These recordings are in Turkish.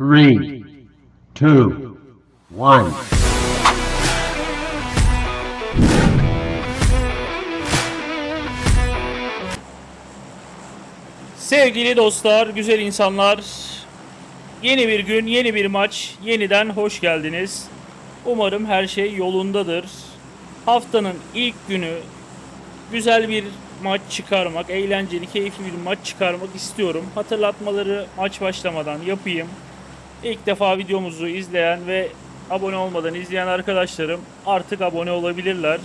three, two, one. Sevgili dostlar, güzel insanlar. Yeni bir gün, yeni bir maç. Yeniden hoş geldiniz. Umarım her şey yolundadır. Haftanın ilk günü güzel bir maç çıkarmak, eğlenceli, keyifli bir maç çıkarmak istiyorum. Hatırlatmaları maç başlamadan yapayım. İlk defa videomuzu izleyen ve abone olmadan izleyen arkadaşlarım artık abone olabilirler.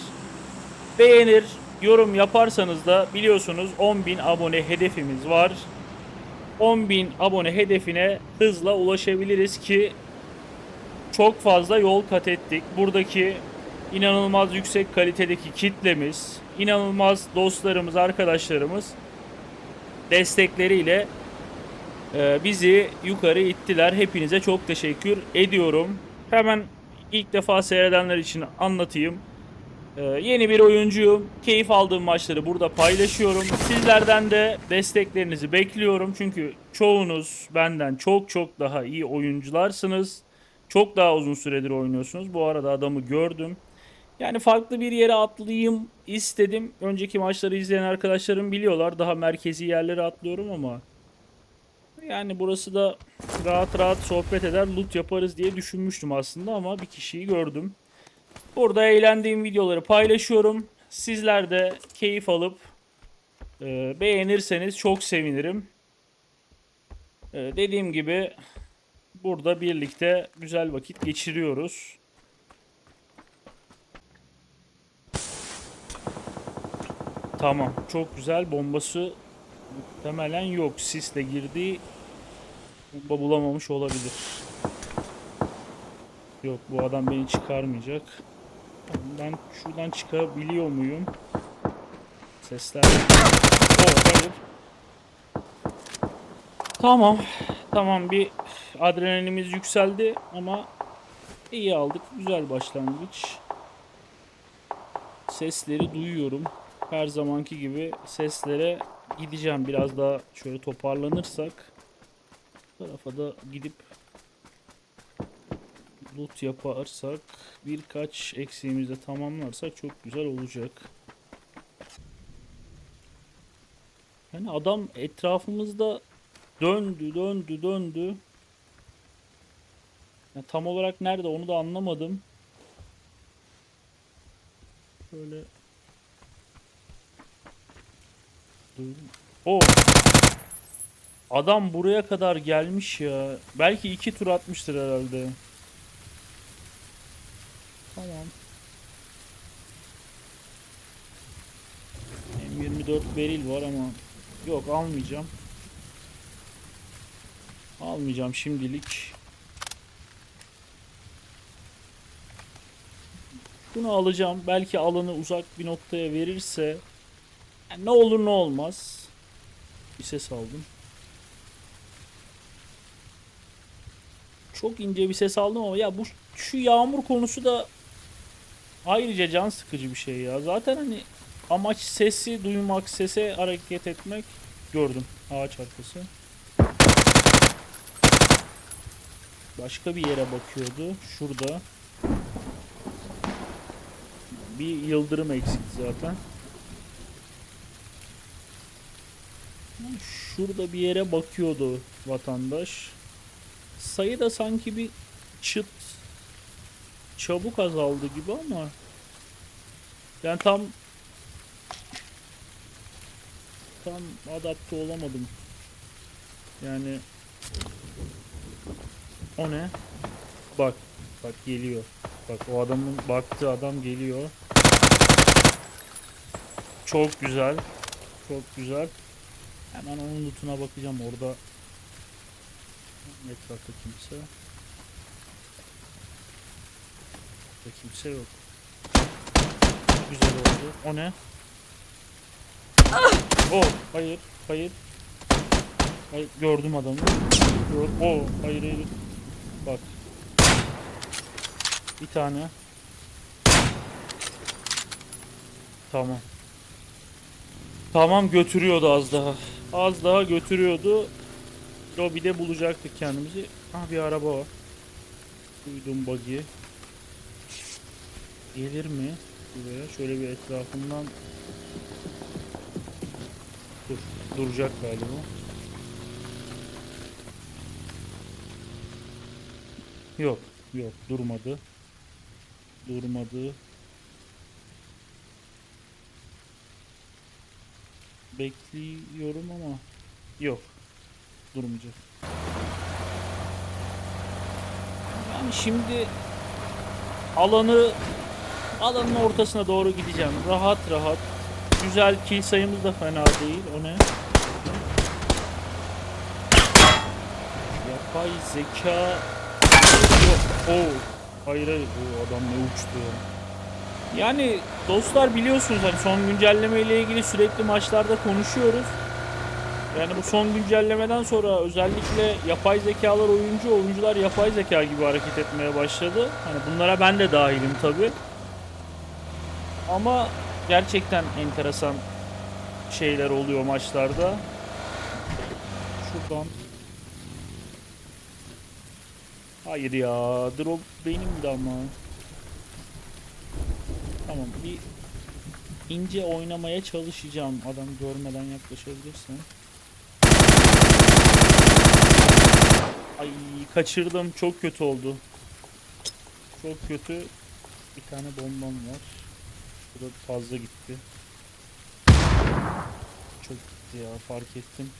Beğenir, yorum yaparsanız da biliyorsunuz 10.000 abone hedefimiz var. 10.000 abone hedefine hızla ulaşabiliriz ki çok fazla yol kat ettik. Buradaki inanılmaz yüksek kalitedeki kitlemiz, inanılmaz dostlarımız, arkadaşlarımız destekleriyle bizi yukarı ittiler. Hepinize çok teşekkür ediyorum. Hemen ilk defa seyredenler için anlatayım. Ee, yeni bir oyuncuyum. Keyif aldığım maçları burada paylaşıyorum. Sizlerden de desteklerinizi bekliyorum. Çünkü çoğunuz benden çok çok daha iyi oyuncularsınız. Çok daha uzun süredir oynuyorsunuz. Bu arada adamı gördüm. Yani farklı bir yere atlayayım istedim. Önceki maçları izleyen arkadaşlarım biliyorlar. Daha merkezi yerlere atlıyorum ama yani burası da rahat rahat sohbet eder, loot yaparız diye düşünmüştüm aslında ama bir kişiyi gördüm. Burada eğlendiğim videoları paylaşıyorum. Sizler de keyif alıp e, beğenirseniz çok sevinirim. E, dediğim gibi burada birlikte güzel vakit geçiriyoruz. Tamam. Çok güzel. Bombası muhtemelen yok. Sisle girdi. Bomba bulamamış olabilir. Yok bu adam beni çıkarmayacak. Ben şuradan çıkabiliyor muyum? Sesler. Oh. Tamam. Tamam bir adrenalimiz yükseldi ama iyi aldık. Güzel başlangıç. Sesleri duyuyorum. Her zamanki gibi seslere gideceğim. Biraz daha şöyle toparlanırsak tarafa da gidip loot yaparsak birkaç eksiğimizi de tamamlarsak çok güzel olacak. Yani adam etrafımızda döndü döndü döndü. Ya tam olarak nerede onu da anlamadım. Böyle Duydum. O Adam buraya kadar gelmiş ya. Belki iki tur atmıştır herhalde. Tamam. M24 beril var ama yok almayacağım. Almayacağım şimdilik. Bunu alacağım. Belki alanı uzak bir noktaya verirse yani ne olur ne olmaz. Bir ses aldım. Çok ince bir ses aldım ama ya bu şu yağmur konusu da ayrıca can sıkıcı bir şey ya. Zaten hani amaç sesi duymak, sese hareket etmek. Gördüm ağaç arkası. Başka bir yere bakıyordu. Şurada. Bir yıldırım eksikti zaten. Şurada bir yere bakıyordu vatandaş. Sayı da sanki bir çıt çabuk azaldı gibi ama ben tam tam adapte olamadım. Yani o ne? Bak bak geliyor. Bak o adamın baktığı adam geliyor. Çok güzel. Çok güzel. Hemen onun lootuna bakacağım orada. Etrafta kimse. Burada kimse yok. Güzel oldu. O ne? Oh hayır hayır. Hayır gördüm adamı. Gör oh hayır hayır. Bak. Bir tane. Tamam. Tamam götürüyordu az daha. Az daha götürüyordu. Lobide bulacaktık kendimizi. Ah bir araba var. Duydum buggy. Gelir mi? Buraya şöyle bir etrafından Dur, duracak galiba. Yok, yok durmadı. Durmadı. Bekliyorum ama yok. Durmayacak. Yani şimdi alanı alanın ortasına doğru gideceğim. Rahat rahat. Güzel kill sayımız da fena değil. O ne? Yapay zeka Yok. Oo. Hayır hayır. Oo, adam ne uçtu ya. Yani dostlar biliyorsunuz hani son güncelleme ile ilgili sürekli maçlarda konuşuyoruz. Yani bu son güncellemeden sonra özellikle yapay zekalar oyuncu, oyuncular yapay zeka gibi hareket etmeye başladı. Hani bunlara ben de dahilim tabi. Ama gerçekten enteresan şeyler oluyor maçlarda. Şuradan. Hayır ya, drop benim de ama. Tamam, bir ince oynamaya çalışacağım. Adam görmeden yaklaşabilirsen. Ay kaçırdım. Çok kötü oldu. Çok kötü. Bir tane bombam var. Bu da fazla gitti. Çok gitti ya fark ettim.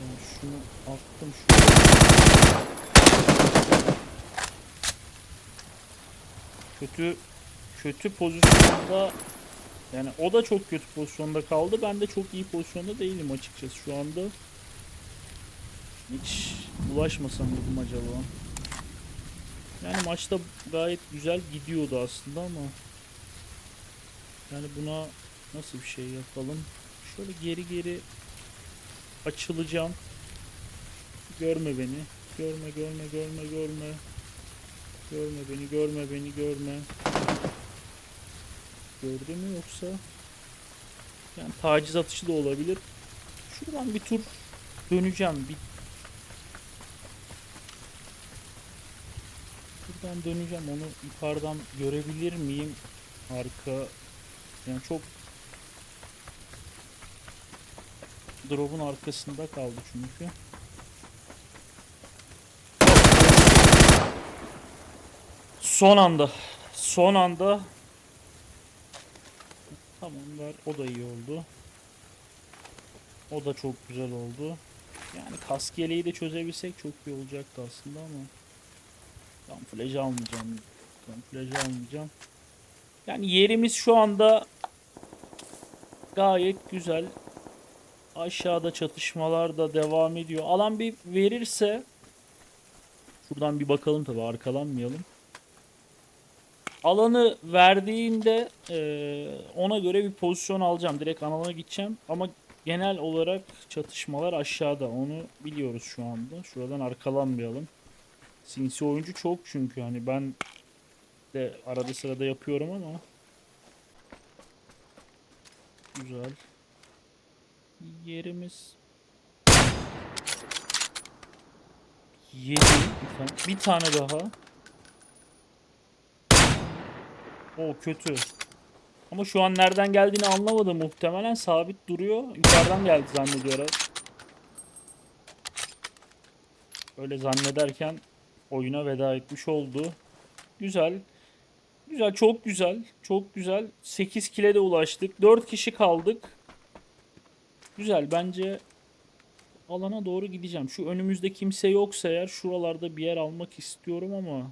Ben şunu attım şunu. Kötü kötü pozisyonda yani o da çok kötü pozisyonda kaldı. Ben de çok iyi pozisyonda değilim açıkçası şu anda. Hiç bulaşmasam dedim acaba. Yani maçta gayet güzel gidiyordu aslında ama yani buna nasıl bir şey yapalım? Şöyle geri geri açılacağım. Görme beni. Görme görme görme görme. Görme beni görme beni görme. Gördü mü yoksa? Yani taciz atışı da olabilir. Şuradan bir tur döneceğim. Bir Buradan döneceğim. Onu yukarıdan görebilir miyim? Arka yani çok drop'un arkasında kaldı çünkü. Son anda. Son anda. Tamam ver. O da iyi oldu. O da çok güzel oldu. Yani kask yeleği de çözebilsek çok iyi olacaktı aslında ama. Kamuflaj almayacağım. Kamuflaj almayacağım. Yani yerimiz şu anda gayet güzel. Aşağıda çatışmalar da devam ediyor. Alan bir verirse şuradan bir bakalım tabi arkalanmayalım. Alanı verdiğinde eee, ona göre bir pozisyon alacağım. Direkt alana gideceğim. Ama genel olarak çatışmalar aşağıda. Onu biliyoruz şu anda. Şuradan arkalanmayalım. Sinsi oyuncu çok çünkü hani ben de arada sırada yapıyorum ama güzel yerimiz 7 bir tane daha o kötü ama şu an nereden geldiğini anlamadı muhtemelen sabit duruyor yukarıdan geldi zannediyor öyle zannederken oyuna veda etmiş oldu. Güzel. Güzel, çok güzel. Çok güzel. 8 kile de ulaştık. 4 kişi kaldık. Güzel. Bence alana doğru gideceğim. Şu önümüzde kimse yoksa eğer şuralarda bir yer almak istiyorum ama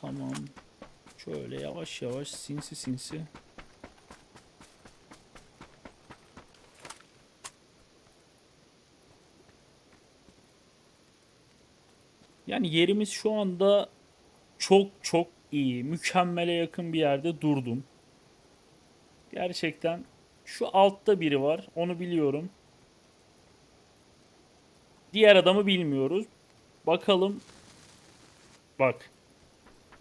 Tamam. Şöyle yavaş yavaş sinsi sinsi. Yani yerimiz şu anda çok çok iyi. Mükemmele yakın bir yerde durdum. Gerçekten şu altta biri var. Onu biliyorum. Diğer adamı bilmiyoruz. Bakalım. Bak.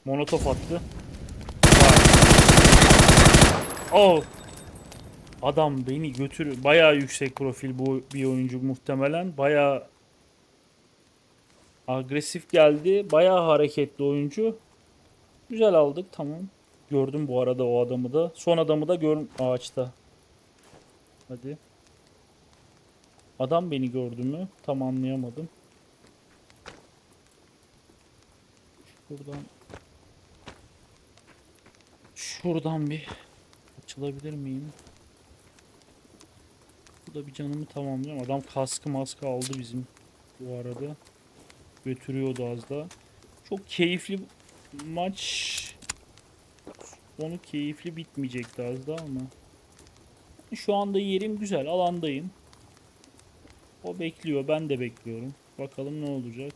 Monotof attı. Oh. Adam beni götür. Bayağı yüksek profil bu bir oyuncu muhtemelen. Bayağı agresif geldi. Bayağı hareketli oyuncu. Güzel aldık tamam. Gördüm bu arada o adamı da. Son adamı da gör ağaçta. Hadi. Adam beni gördü mü? Tam anlayamadım. Şuradan Şuradan bir açılabilir miyim? Bu da bir canımı tamamlıyor. Adam kaskı maskı aldı bizim bu arada. Götürüyordu az da. Çok keyifli maç. Sonu keyifli bitmeyecekti az da ama. Şu anda yerim güzel. Alandayım. O bekliyor. Ben de bekliyorum. Bakalım ne olacak.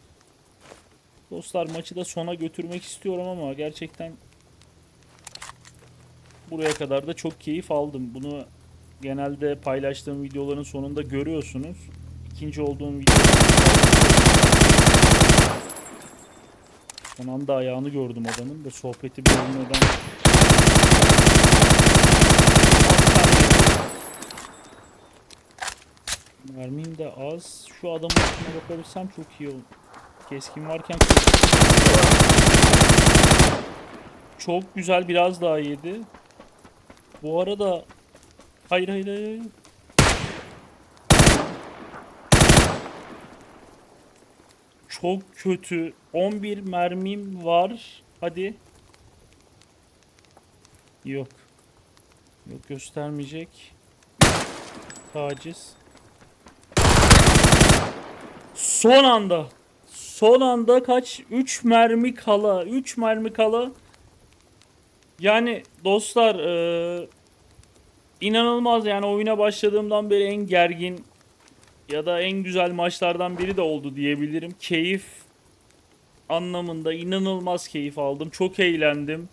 Dostlar maçı da sona götürmek istiyorum ama gerçekten buraya kadar da çok keyif aldım. Bunu genelde paylaştığım videoların sonunda görüyorsunuz. İkinci olduğum video. Son anda ayağını gördüm adamın da sohbeti bölünmeden. Mermim de az. Şu adamın üstüne bakabilsem çok iyi olur. Keskin varken çok güzel biraz daha yedi. Bu arada hayır hayır hayır. Çok kötü. 11 mermim var. Hadi. Yok. Yok göstermeyecek. Taciz. Son anda. Son anda kaç? 3 mermi kala. 3 mermi kala. Yani dostlar eee, inanılmaz yani oyuna başladığımdan beri en gergin ya da en güzel maçlardan biri de oldu diyebilirim. Keyif anlamında inanılmaz keyif aldım. Çok eğlendim.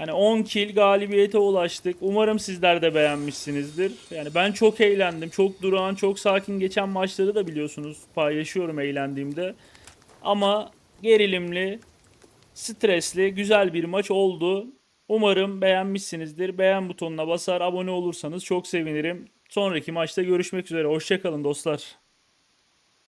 Yani 10 kill galibiyete ulaştık. Umarım sizler de beğenmişsinizdir. Yani ben çok eğlendim. Çok durağan, çok sakin geçen maçları da biliyorsunuz. Paylaşıyorum eğlendiğimde. Ama gerilimli, stresli, güzel bir maç oldu. Umarım beğenmişsinizdir. Beğen butonuna basar, abone olursanız çok sevinirim. Sonraki maçta görüşmek üzere. Hoşçakalın dostlar.